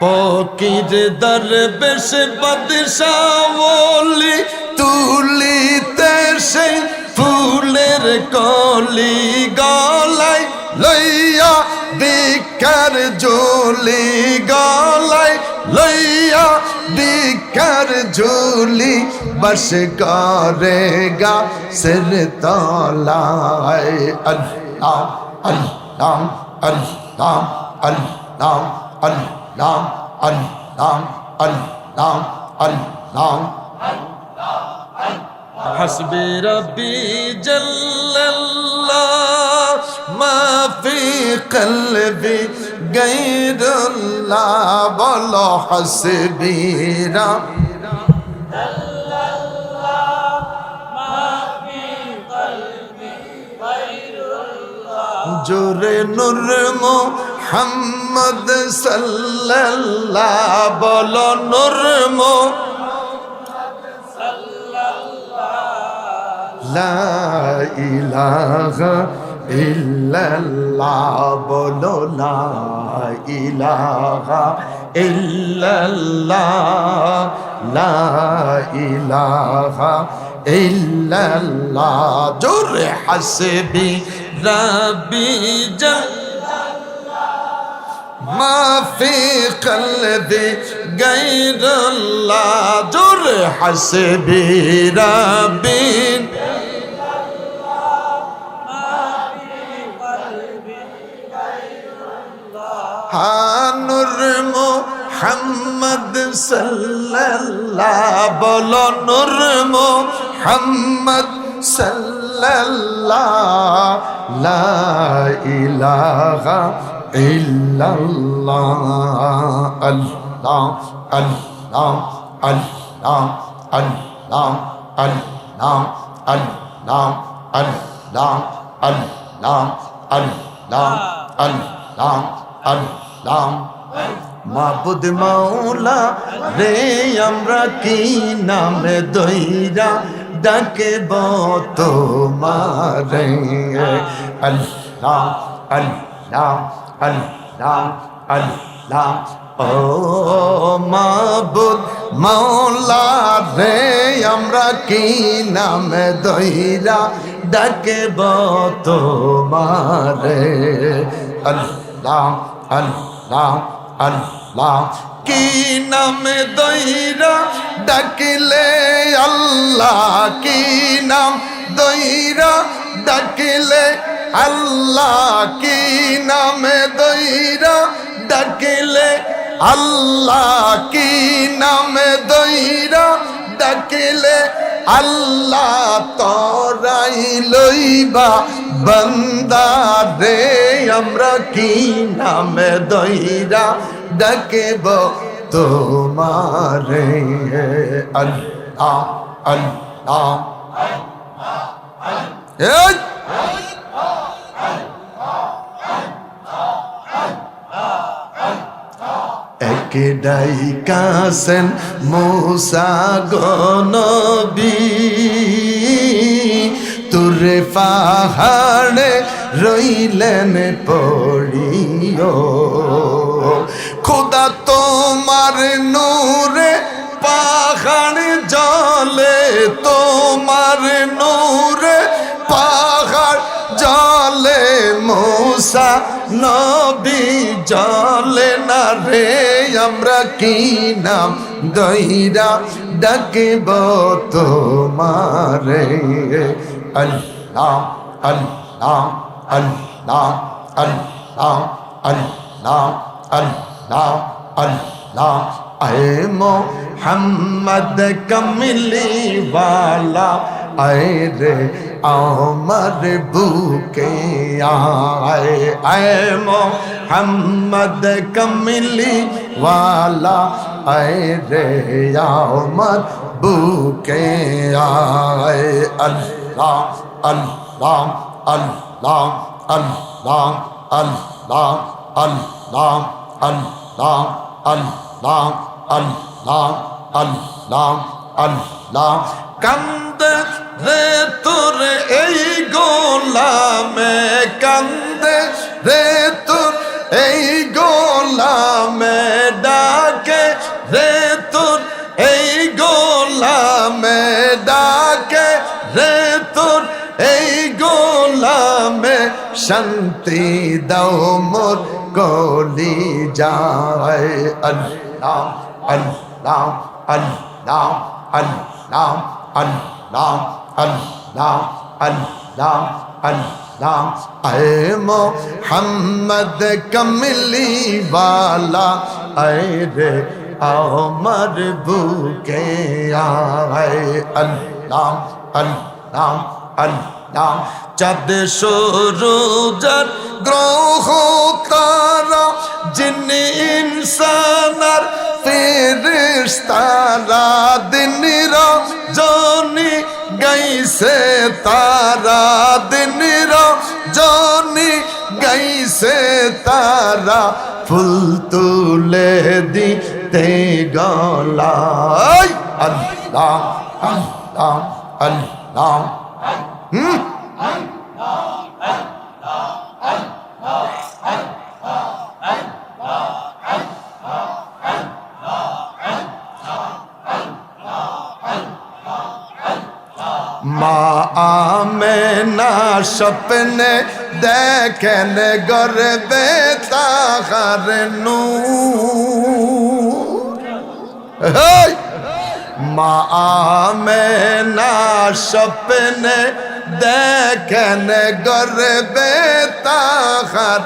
ফকির দরবেশ বদশাওলি তুলিতে সেই ফুলের কলি গলায় লইয়া দিকার জলি গলায় লইয়া দিকার ঝুলি বস করে গা সির তলায়। আল্লাহ আল্লাহ আল্লাহ আল্লাহ আল্লাহ। রাম হরি রাম হরি রাম হরি রাম হাসবি রবি জল্লাল্লাহ মাফি কলবি গৈরুল্লাহ বলো হাসবি রাম জোরে নুরমো মোহাম্মদ সাল্লাল্লাহ বলো নূর লা ইলাহা ইল্লাল্লাহ বলো লা ইলাহা ইল্লাল্লাহ। লা ইলাহা ইল্লাল্লাহ। জোরে হাসবি রব্বি জাল ما في قلبي غير الله جر حسبي ربي হানুর মোহাম্মদ সাল্লাল্লাহ বলো নূর মোহাম্মদ সাল্লাল্লাহ লা ইলাহা ইল্লাল্লাহ আল্লাহ আল্লাহ আল্লাহ আল্লাহ আল্লাহ আল্লাহ আল্লাহ আল্লাহ আল্লাহ আল্লাহ আল্লাহ মাবুদ মাওলা রে, আমরা কি নামে দইরা ডাকে তোমারে আল্লাহ আল্লাহ আল্লাহ আল্লাহ ও মাবুদ মাওলা রে, আমরা কি নামে দইরা ডাকে তোমারে? আল্লাহ আল্লাহ আল্লাহ কি নামে দইরা ডাকিলে আল্লাহ? কি নাম দইরা ডাকিলে আল্লাহ কি নামে দইরা ডাকিলে আল্লাহ কি নামে দইরা ডাকিলে, আল্লাহ তরাই লইবা, বন্দা রে, আমরা কি নামে দইরা ডাকেব? তোমারে আল্লাহ আল্লাহ। এই! এক ডাইকাসেন মূসা গনবী। তুরে পাহাড়ে রইলেন পড়িও। খোদা তোমার নূরে পাহাড় জলে তোমার মূসা, নবী জলে না রে, আমরা কি নাম দইরা ডাকিব তোমারে? আল্লাহ আল্লাহ আল্লাহ আল্লাহ আল্লাহ আল্লাহ আল্লাহ। আয়ে মোহাম্মদ কমলি वाला আয়ে রে আমার বুকে আয়ে আয়ে মোহাম্মদ কমলি वाला আয়ে রে আমার বুকে আয়ে আল্লাহ আল্লাহ আল্লাহ আল্লাহ আল্লাহ আল্লাহ আল্লাহ আল্লাহ আল্লাহ আল্লাহ আল্লাহ আল্লাহ কান্দে রে তোর এই গোলামে, কান্দে রে তোর এই গোলামে, ডাকে রে তোর এই গোলামে, ডাকে রে তোর এই গোলামে, শান্তি দাও মোর কলি যায়। আল্লাহ আল্লাহ আল্লাহ আল্লাহ। নাম আল নাম আল নাম আল নাম আল নাম। এ মোহাম্মদ কমলি বালা, আয় রে আমার বুকে আয়। আল নাম আল নাম আল নাম। চাঁদ সরুজার গ্রহ তারা জিন ইনসানার ফেরেশতারা দিন গাইছে তারা দিন জনি গাইছে তারা ফুল তুলে দিতে গলায় আল্লাহ আল্লাহ আল্লাহ। হুম? মা আমেনা স্বপ্নে দেখেন গর্বে তাহার নূ! মা আমেনা স্বপ্নে দেখেন গর্বে তাহার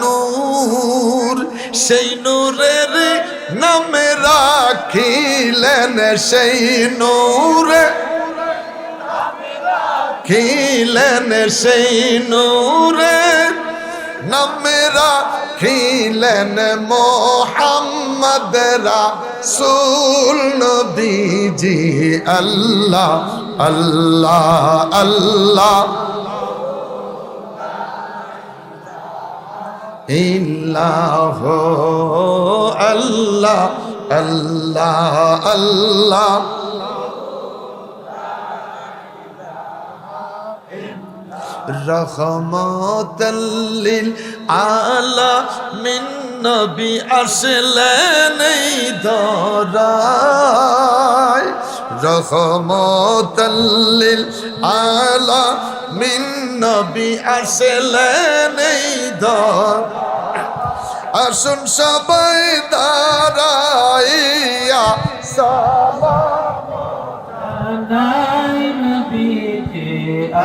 নূর। সেই নূরের নামে রাখিলেন সেই নূরে। খিলেন সেই নূরে নামেরা খিলেন মোহাম্মদ রাসূল নবীজি। আল্লাহ আল্লাহ আল্লাহ। ইল্লাহ আল্লাহ আল্লাহ আল্লাহ। রহমতল্লিল আলা মিন নবী আসলেন এই ধরায় রহমতল্লিল আলা মিন নবী আসলেন এই ধর আসুন সবাই দাঁড়াইয়া সালাম